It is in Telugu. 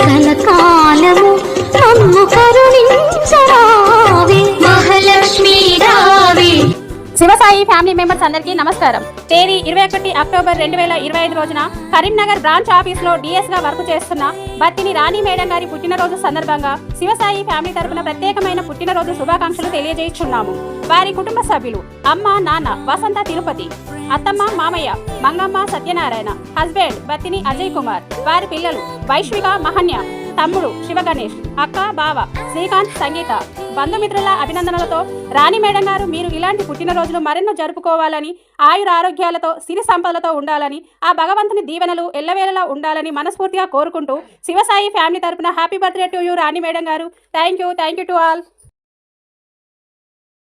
కలకాలము నన్ను కరుణించరావే. మహాలక్ష్మి రావే. శివసాయి ఫ్యామిలీ మెంబర్స్ అందరికీ నమస్కారం. తేదీ ఇరవై ఒకటి అక్టోబర్ రెండు వేల ఇరవై ఐదు రోజున కరీంనగర్ బ్రాంచ్ ఆఫీస్లో డిఎస్గా వర్క్ చేస్తున్న బత్తిని రాణి మేడం గారి పుట్టినరోజు సందర్భంగా శివసాయి ఫ్యామిలీ తరపున ప్రత్యేకమైన పుట్టినరోజు శుభాకాంక్షలు తెలియజేస్తున్నాము. వారి కుటుంబ సభ్యులు అమ్మ నాన్న వసంత తిరుపతి అత్తమ్మ మామయ్య మంగమ్మ సత్యనారాయణ హస్బెండ్ బత్తిని అజయ్ కుమార్ వారి పిల్లలు వైశ్విక మహన్య తమ్ముడు శివ గణేష్ అక్క బావ శ్రీకాంత్ సంగీత బంధుమిత్రుల అభినందనలతో రాణి మేడం గారు మీరు ఇలాంటి పుట్టినరోజులు మరెన్నో జరుపుకోవాలని ఆయుర ఆరోగ్యాలతో సిరి సంపదలతో ఉండాలని ఆ భగవంతుని దీవెనలు ఎల్లవేళలా ఉండాలని మనస్ఫూర్తిగా కోరుకుంటూ శివసాయి ఫ్యామిలీ తరపున happy birthday to you Rani madam గారు. Thank you thank you to all